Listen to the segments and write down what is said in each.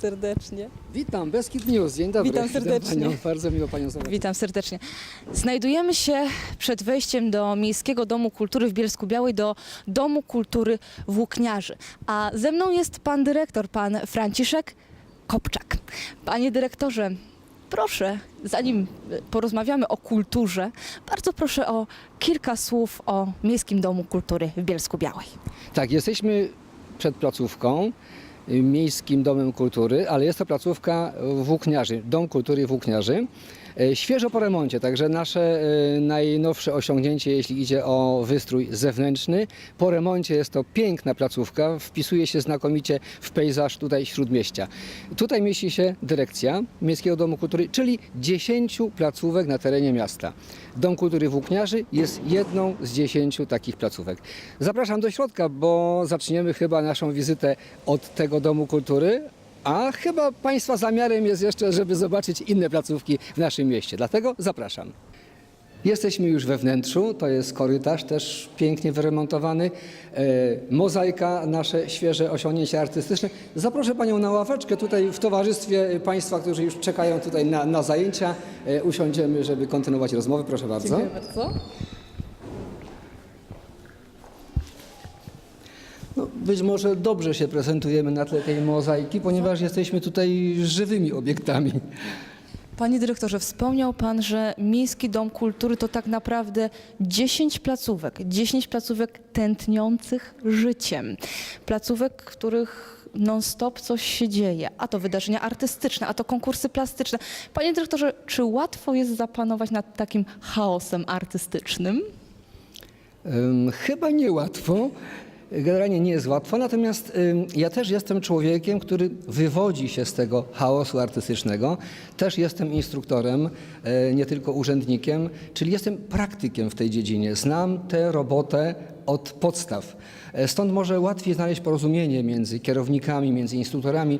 serdecznie. Witam, Beskid News, dzień dobry. Witam serdecznie. Panią, bardzo miło Panią zobaczyć. Witam serdecznie. Znajdujemy się przed wejściem do Miejskiego Domu Kultury w Bielsku Białej, do Domu Kultury Włókniarzy. A ze mną jest pan dyrektor, pan Franciszek Kopczak. Panie dyrektorze, proszę, zanim porozmawiamy o kulturze, bardzo proszę o kilka słów o Miejskim Domu Kultury w Bielsku Białej. Tak, jesteśmy przed placówką, Miejskim Domem Kultury, ale jest to placówka włókniarzy, Dom Kultury Włókniarzy. E, Świeżo po remoncie, także nasze e, najnowsze osiągnięcie, jeśli idzie o wystrój zewnętrzny. Po remoncie jest to piękna placówka, wpisuje się znakomicie w pejzaż tutaj Śródmieścia. Tutaj mieści się dyrekcja Miejskiego Domu Kultury, czyli 10 placówek na terenie miasta. Dom Kultury Włókniarzy jest jedną z 10 takich placówek. Zapraszam do środka, bo zaczniemy chyba naszą wizytę od tego Domu Kultury, a chyba Państwa zamiarem jest jeszcze, żeby zobaczyć inne placówki w naszym mieście. Dlatego zapraszam. Jesteśmy już we wnętrzu, to jest korytarz też pięknie wyremontowany, e, mozaika, nasze świeże osiągnięcia artystyczne. Zaproszę Panią na ławeczkę tutaj w towarzystwie Państwa, którzy już czekają tutaj na, na zajęcia. E, usiądziemy, żeby kontynuować rozmowę. Proszę bardzo. bardzo. Być może dobrze się prezentujemy na tle tej mozaiki, ponieważ jesteśmy tutaj żywymi obiektami. Panie dyrektorze, wspomniał Pan, że Miejski Dom Kultury to tak naprawdę 10 placówek, 10 placówek tętniących życiem. Placówek, w których non-stop coś się dzieje, a to wydarzenia artystyczne, a to konkursy plastyczne. Panie dyrektorze, czy łatwo jest zapanować nad takim chaosem artystycznym? Ym, Chyba niełatwo. Generalnie nie jest łatwo, natomiast ja też jestem człowiekiem, który wywodzi się z tego chaosu artystycznego. Też jestem instruktorem, e, nie tylko urzędnikiem, czyli jestem praktykiem w tej dziedzinie. Znam tę robotę od podstaw. E, Stąd może łatwiej znaleźć porozumienie między kierownikami, między instruktorami.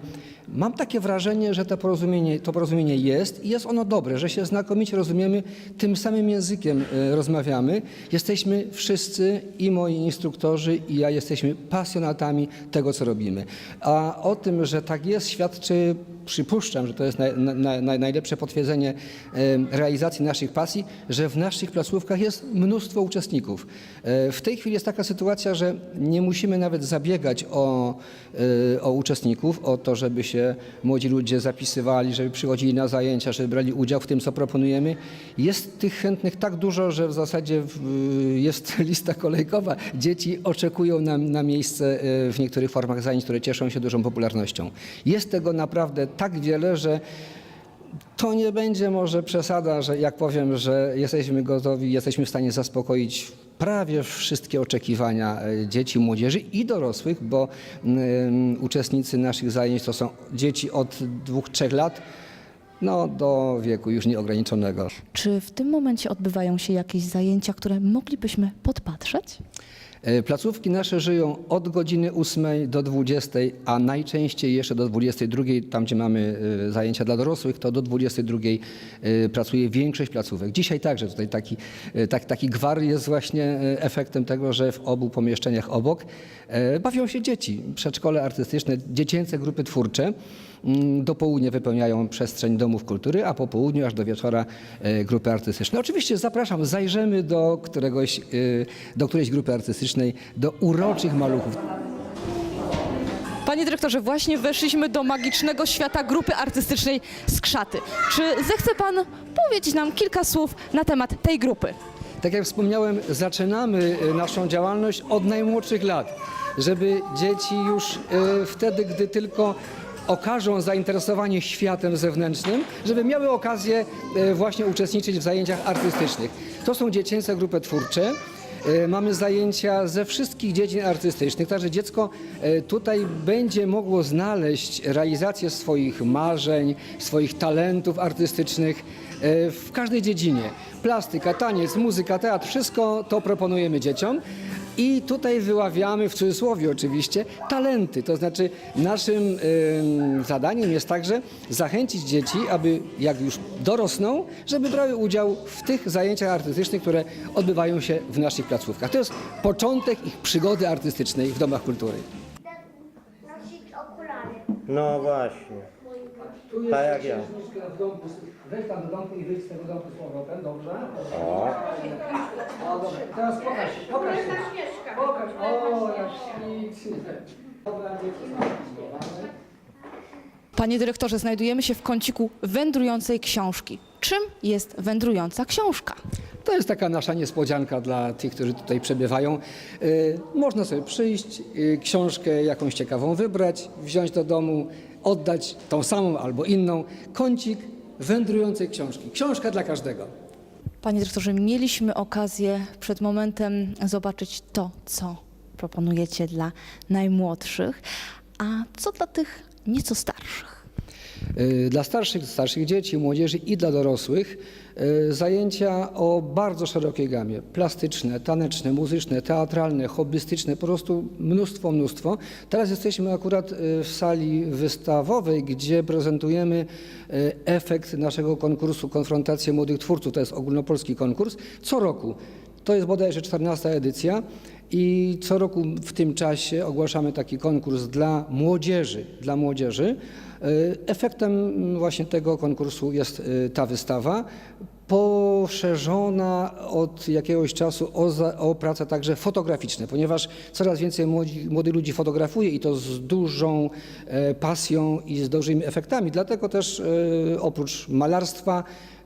Mam takie wrażenie, że to porozumienie, to porozumienie jest i jest ono dobre, że się znakomicie rozumiemy, tym samym językiem e, rozmawiamy. Jesteśmy wszyscy, i moi instruktorzy, i ja jesteśmy pasjonatami tego, co robimy. A o tym, że tak jest, świadczy, przypuszczam, że to jest naj, na, na, najlepsze potwierdzenie realizacji naszych pasji, że w naszych placówkach jest mnóstwo uczestników. E, W tej chwili jest taka sytuacja, że nie musimy nawet zabiegać o, e, o uczestników, o to, żeby się młodzi ludzie zapisywali, żeby przychodzili na zajęcia, żeby brali udział w tym, co proponujemy. Jest tych chętnych tak dużo, że w zasadzie jest lista kolejkowa. Dzieci oczekują na, na miejsce e, w niektórych formach zajęć, które cieszą się dużą popularnością. Jest tego naprawdę tak wiele, że to nie będzie może przesada, że jak powiem, że jesteśmy gotowi, jesteśmy w stanie zaspokoić prawie wszystkie oczekiwania e, dzieci, młodzieży i dorosłych, bo mm, uczestnicy naszych zajęć to są dzieci od dwóch, trzech lat no, do wieku już nieograniczonego. Czy w tym momencie odbywają się jakieś zajęcia, które moglibyśmy podpatrzeć? E, Placówki nasze żyją od godziny 8 do 20, a najczęściej jeszcze do 22, tam gdzie mamy e, zajęcia dla dorosłych, to do 22 e, pracuje większość placówek. Dzisiaj także tutaj taki, tak, taki gwar jest właśnie efektem tego, że w obu pomieszczeniach obok bawią się dzieci. Przedszkole artystyczne, dziecięce grupy twórcze. Mm, Do południa wypełniają przestrzeń domów kultury, a po południu aż do wieczora grupy artystyczne. Oczywiście zapraszam, zajrzymy do, któregoś, do którejś grupy artystycznej, do uroczych maluchów. Panie dyrektorze, właśnie weszliśmy do magicznego świata grupy artystycznej Skrzaty. Czy zechce pan powiedzieć nam kilka słów na temat tej grupy? Tak jak wspomniałem, zaczynamy e, naszą działalność od najmłodszych lat, żeby dzieci już e, wtedy, gdy tylko okażą zainteresowanie światem zewnętrznym, żeby miały okazję e, właśnie uczestniczyć w zajęciach artystycznych. To są dziecięce grupy twórcze. E, Mamy zajęcia ze wszystkich dziedzin artystycznych, także dziecko e, tutaj będzie mogło znaleźć realizację swoich marzeń, swoich talentów artystycznych e, w każdej dziedzinie. Plastyka, taniec, muzyka, teatr, wszystko to proponujemy dzieciom. I tutaj wyławiamy, w cudzysłowie oczywiście, talenty. To znaczy naszym ym, zadaniem jest także zachęcić dzieci, aby jak już dorosną, żeby brały udział w tych zajęciach artystycznych, które odbywają się w naszych placówkach. To jest początek ich przygody artystycznej w domach kultury. nosić okulary. No właśnie. Tu jest Tak jak ja. księżniczka w domku. Wejdź tam do domku i wyjdź z tego domku z powrotem, dobrze? O. O, dobrze. Teraz pokaż się, pokaż się. Pokaż. O, jak ślicznie. Dobra, dzieci. Panie dyrektorze, znajdujemy się w kąciku wędrującej książki. Czym jest wędrująca książka? To jest taka nasza niespodzianka dla tych, którzy tutaj przebywają. Y, Można sobie przyjść, y, książkę jakąś ciekawą wybrać, wziąć do domu, oddać tą samą albo inną. Kącik wędrującej książki. Książka dla każdego. Panie dyrektorze, mieliśmy okazję przed momentem zobaczyć to, co proponujecie dla najmłodszych, a co dla tych nieco starszych? Y, Dla starszych, starszych dzieci, młodzieży i dla dorosłych zajęcia o bardzo szerokiej gamie. Plastyczne, taneczne, muzyczne, teatralne, hobbystyczne, po prostu mnóstwo, mnóstwo. Teraz jesteśmy akurat y, w sali wystawowej, gdzie prezentujemy y, efekt naszego konkursu Konfrontacja Młodych Twórców. To jest ogólnopolski konkurs. Co roku. To jest bodajże 14 edycja. I co roku w tym czasie ogłaszamy taki konkurs dla młodzieży. Dla młodzieży. Y, Efektem właśnie tego konkursu jest y, ta wystawa, poszerzona od jakiegoś czasu o, za, o prace także fotograficzne, ponieważ coraz więcej młodzi, młodych ludzi fotografuje i to z dużą e, pasją i z dużymi efektami. Dlatego też e, oprócz malarstwa e,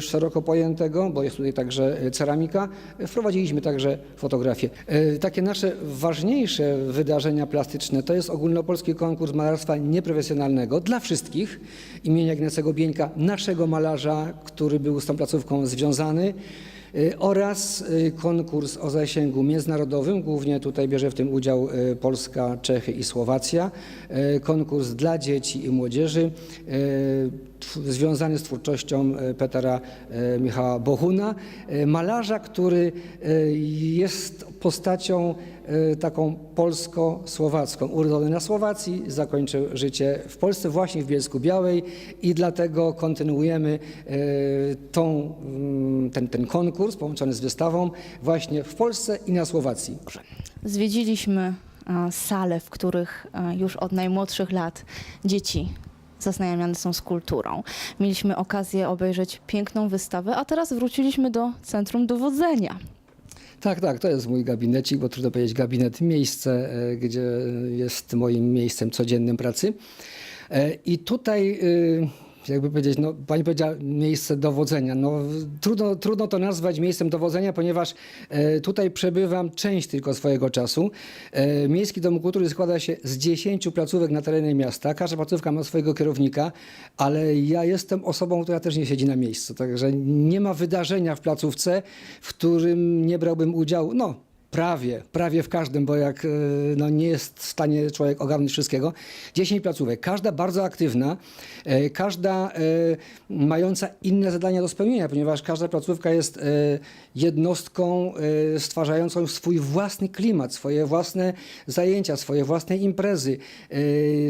szeroko pojętego, bo jest tutaj także ceramika, e, wprowadziliśmy także fotografię. E, Takie nasze ważniejsze wydarzenia plastyczne to jest ogólnopolski konkurs malarstwa nieprofesjonalnego dla wszystkich imienia Ignacego Bieńka, naszego malarza, który był z tą placówką związany y, oraz y, konkurs o zasięgu międzynarodowym. Głównie tutaj bierze w tym udział y, Polska, Czechy i Słowacja. Y, Konkurs dla dzieci i młodzieży y, związany z twórczością y, Petera y, Michała Bohuna, y, malarza, który y, jest postacią y, taką polsko-słowacką. Urodzony na Słowacji, zakończył życie w Polsce, właśnie w Bielsku Białej i dlatego kontynuujemy y, tą, mm, ten, ten konkurs połączony z wystawą właśnie w Polsce i na Słowacji. Zwiedziliśmy sale, w których już od najmłodszych lat dzieci zaznajamiane są z kulturą. Mieliśmy okazję obejrzeć piękną wystawę, a teraz wróciliśmy do Centrum Dowodzenia. Tak, tak, to jest mój gabinecik, bo trudno powiedzieć gabinet, miejsce, e, gdzie jest moim miejscem codziennym pracy. E, I tutaj, e, jakby powiedzieć, no, pani powiedziała miejsce dowodzenia. No, trudno, trudno to nazwać miejscem dowodzenia, ponieważ e, tutaj przebywam część tylko swojego czasu. E, Miejski Dom Kultury składa się z 10 placówek na terenie miasta. Każda placówka ma swojego kierownika, ale ja jestem osobą, która też nie siedzi na miejscu. Także nie ma wydarzenia w placówce, w którym nie brałbym udziału. No, Prawie, prawie w każdym, bo jak e, no, nie jest w stanie człowiek ogarnąć wszystkiego. 10 placówek, każda bardzo aktywna, e, każda e, mająca inne zadania do spełnienia, ponieważ każda placówka jest jednostką stwarzającą swój własny klimat, swoje własne zajęcia, swoje własne imprezy.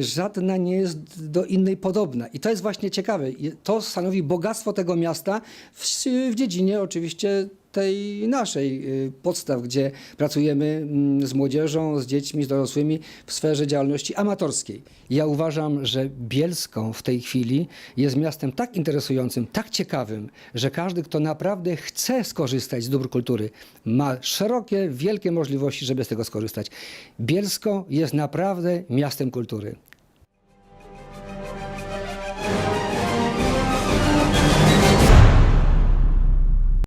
Żadna nie jest do innej podobna. I to jest właśnie ciekawe. To stanowi bogactwo tego miasta w, w dziedzinie oczywiście tej naszej y, podstaw, gdzie pracujemy mm, z młodzieżą, z dziećmi, z dorosłymi w sferze działalności amatorskiej. Ja uważam, że Bielsko w tej chwili jest miastem tak interesującym, tak ciekawym, że każdy, kto naprawdę chce skorzystać z dóbr kultury, ma szerokie, wielkie możliwości, żeby z tego skorzystać. Bielsko jest naprawdę miastem kultury.